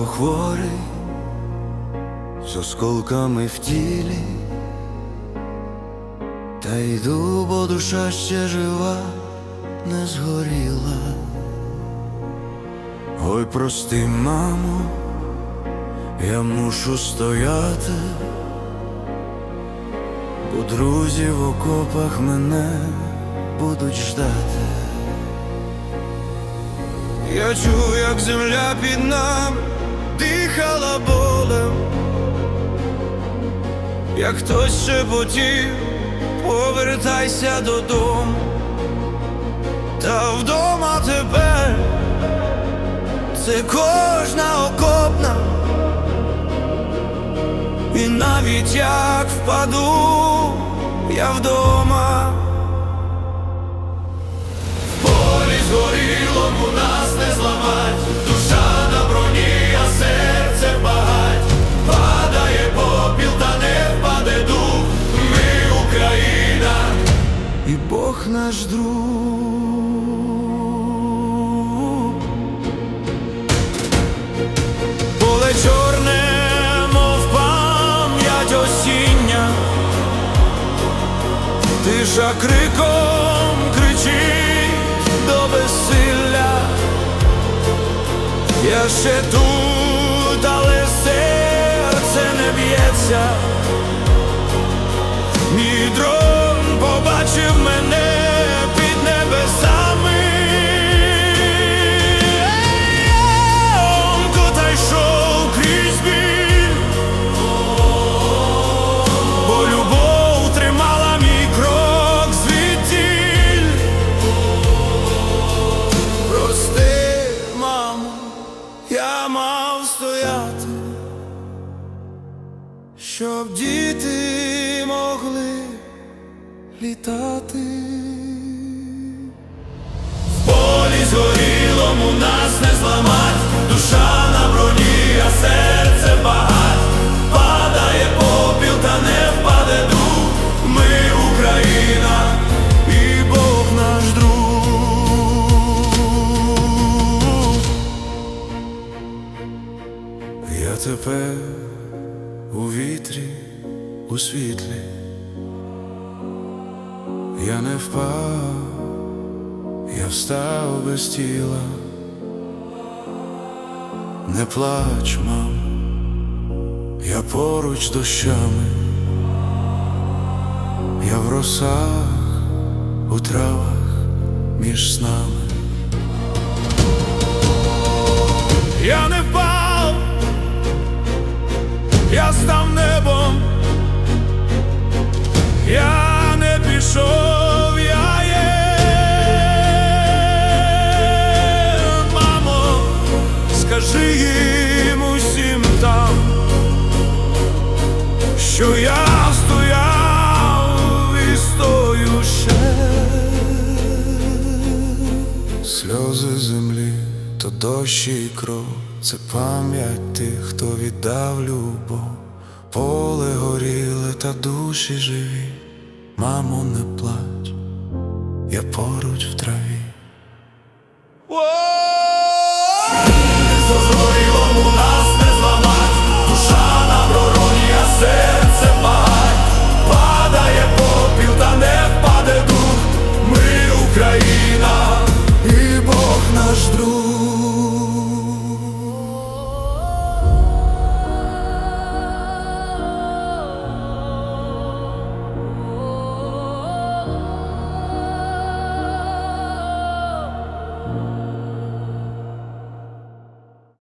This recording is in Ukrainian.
Я онкохворий з осколками в тілі, та йду, бо душа ще жива, не згоріла. Ой, прости, мамо, я мушу стояти, бо друзі в окопах мене будуть ждати. Я чув, як земля під нами дихала болем, як хтось шепотів, повертайся додому, та вдома тепер це кожна окопна, і навіть як впаду, я вдома. Полі згорілом у нас не зламать, наш друг. Поле чорне, мов пам'ять осіння, Тиша криком кричить до безсилля, я ще тут, але серце не б'ється. Я мав стояти, щоб діти могли літати. В полі згорілому нас не зламать, душа на броні, а серце тепер у вітрі, у світлі, я не впав, я встав без тіла. Не плач, мам, я поруч дощами, я в росах, у травах між снами. Сльози землі, то дощ і кров, це пам'ять тих, хто віддав любов, поле горіле та душі живі, мамо, не плач, я поруч в траві.